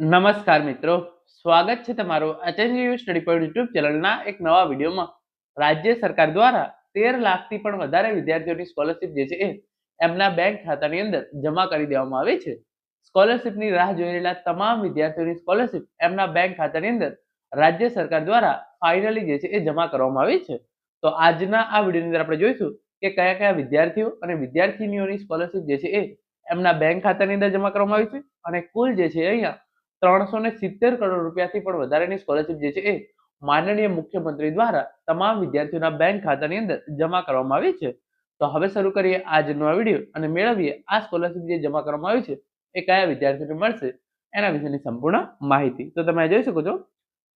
નમસ્કાર મિત્રો. સ્વાગત છે તમારું આચાર્ય સ્ટડી પોઈન્ટ યુટ્યુબ ચેનલના એક નવા વિડીયોમાં. રાજ્ય સરકાર દ્વારા તેર લાખથી પણ વધારે વિદ્યાર્થીઓની સ્કોલરશિપ જે છે એ એમના બેંક ખાતાની અંદર જમા કરી દેવામાં આવી છે. સ્કોલરશિપની રાહ જોઈ રહેલા તમામ વિદ્યાર્થીઓની સ્કોલરશિપ એમના બેંક ખાતાની અંદર રાજ્ય સરકાર દ્વારા ફાઇનલી જે છે એ જમા કરવામાં આવી છે. તો આજના આ વિડીયોની અંદર આપણે જોઈશું કે કયા કયા વિદ્યાર્થીઓ અને વિદ્યાર્થીનીઓની સ્કોલરશિપ જે છે એ એમના બેંક ખાતાની અંદર જમા કરવામાં આવી છે અને કુલ જે છે અહીંયા ત્રણસો સિત્તેર કરોડ રૂપિયાથી પણ વધારેની સ્કોલરશિપ જે છે એ માનનીય મુખ્યમંત્રી દ્વારા તમામ વિદ્યાર્થીઓના બેંક ખાતાની અંદર જમા કરવામાં આવી છે. તો હવે શરૂ કરીએ આજનો આ વીડિયો અને મેળવીએ આ સ્કોલરશિપ જે જમા કરવામાં આવી છે એ કયા વિદ્યાર્થીઓને મળશે એના વિશેની સંપૂર્ણ માહિતી. તો તમે જોઈ શકો છો,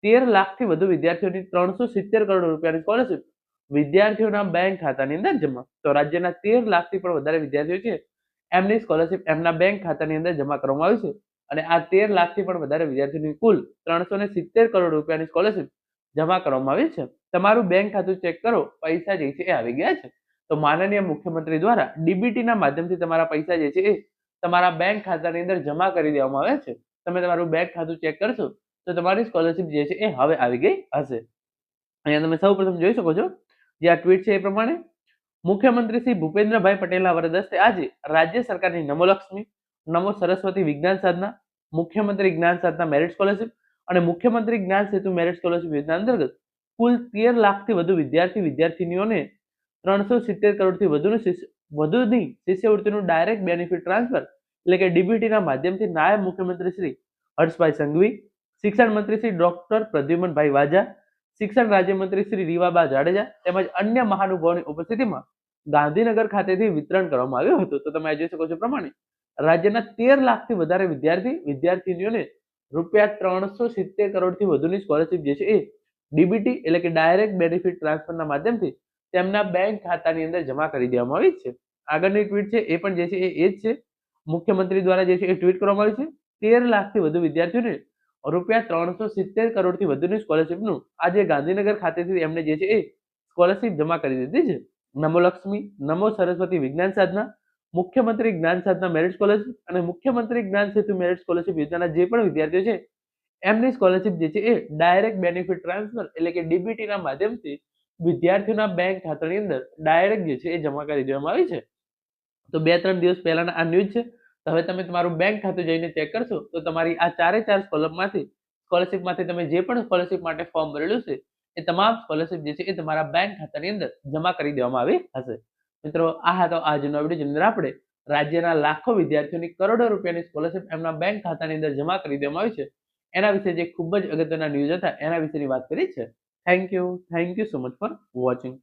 તેર લાખથી વધુ વિદ્યાર્થીઓની ત્રણસો સિત્તેર કરોડ રૂપિયાની સ્કોલરશીપ વિદ્યાર્થીઓના બેંક ખાતાની અંદર જમા. તો રાજ્યના તેર લાખથી પણ વધારે વિદ્યાર્થીઓ છે એમની સ્કોલરશિપ એમના બેંક ખાતાની અંદર જમા કરવામાં આવી છે. અને આ તેર લાખથી પણ વધારે વિદ્યાર્થીઓની કુલ ત્રણસો સિત્તેર કરોડ રૂપિયાની સ્કોલરશિપ જમા કરવામાં આવી છે. તમારું બેંક ખાતું ચેક કરો, પૈસા જે છે એ આવી ગયા છે. તો માનનીય મુખ્યમંત્રી દ્વારા ડીબીટીના માધ્યમથી તમારા પૈસા જે છે એ તમારા બેંક ખાતાની અંદર જમા કરી દેવામાં આવે છે. તમે તમારું બેંક ખાતું ચેક કરશો, તો તમારી સ્કોલરશિપ જે છે એ હવે આવી ગઈ હશે. અહીંયા તમે સૌ પ્રથમ જોઈ શકો છો, જે આ ટ્વીટ છે એ પ્રમાણે, મુખ્યમંત્રી શ્રી ભૂપેન્દ્રભાઈ પટેલના વરદસ્તે આજે રાજ્ય સરકારની નમોલક્ષ્મી નમો સરસ્વતી વિજ્ઞાન સાધના મુખ્યમંત્રી જ્ઞાન સાધના મેરિટ સ્કોલરશિપ અને મુખ્યમંત્રી જ્ઞાન સેતુ મેરિટ સ્કોલરશિપ યોજના અંતર્ગત કુલ તેર લાખથી વધુ વિદ્યાર્થી, વિદ્યાર્થીનીઓને ત્રણસો સિત્તેર કરોડથી વધુનું વધુની શિષ્યવૃત્તિનું ડાયરેક્ટ બેનિફિટ ટ્રાન્સફર એટલે કે ડીબીટીના માધ્યમથી નાયબ મુખ્યમંત્રી શ્રી હર્ષભાઈ સંઘવી, શિક્ષણ મંત્રી શ્રી ડોક્ટર પ્રદ્યુમનભાઈ વાજા, શિક્ષણ રાજ્યમંત્રી શ્રી રીવાબા જાડેજા તેમજ અન્ય મહાનુભાવોની ઉપસ્થિતિમાં ગાંધીનગર ખાતેથી વિતરણ કરવામાં આવ્યું હતું. તો તમે જોઈ શકો છો પ્રમાણે રાજ્યના તેર લાખથી વધારે વિદ્યાર્થી વિદ્યાર્થીનીઓને રૂપિયા ત્રણસો સિત્તેર કરોડથી વધુની સ્કોલરશિપ જે છે એ ડીબીટી એટલે કે ડાયરેક્ટ બેનિફિટ ટ્રાન્સફરના માધ્યમથી તેમના બેંક ખાતાની અંદર જમા કરી દેવામાં આવી છે. આગળની ટ્વીટ છે, એ પણ જે છે એ જ છે. મુખ્યમંત્રી દ્વારા જે છે એ ટ્વીટ કરવામાં આવી છે. તેર લાખથી વધુ વિદ્યાર્થીઓને રૂપિયા ત્રણસો સિત્તેર કરોડથી વધુની સ્કોલરશિપનું આજે ગાંધીનગર ખાતેથી એમને જે છે એ સ્કોલરશિપ જમા કરી દીધી છે. નમો લક્ષ્મી, નમો સરસ્વતી વિજ્ઞાન સાધના મુખ્યમંત્રી જ્ઞાન સાધના મેરિટ સ્કોલરશિપ અને મુખ્યમંત્રી જ્ઞાન સેતુ મેરિટ સ્કોલરશિપ યોજનાના જે પણ વિદ્યાર્થીઓ છે, એમની સ્કોલરશિપ જે છે એ ડાયરેક્ટ બેનિફિટ ટ્રાન્સફર એટલે કે ડીબીટીના માધ્યમથી વિદ્યાર્થીઓના બેંક ખાતાની અંદર ડાયરેક્ટ જે છે એ જમા કરી દેવામાં આવી છે. તો બે ત્રણ દિવસ પહેલાના આ ન્યૂઝ છે. હવે તમે તમારું બેંક ખાતું જઈને ચેક કરશો, તો તમારી આ ચારે ચાર સ્કોલરમાંથી સ્કોલરશિપમાંથી તમે જે પણ સ્કોલરશિપ માટે ફોર્મ ભરેલું છે, એ તમામ સ્કોલરશિપ જે છે એ તમારા બેંક ખાતાની અંદર જમા કરી દેવામાં આવી હશે. મિત્રો, આ હતો આજનો વીડિયો જેની અંદર આપણે રાજ્યના લાખો વિદ્યાર્થીઓની કરોડો રૂપિયાની સ્કોલરશિપ એમના બેંક ખાતાની અંદર જમા કરી દેવામાં આવી છે. એના વિશે જે ખૂબ જ અગત્યના ન્યૂઝ હતા, એના વિશેની વાત કરી છે thank you thank you so much for watching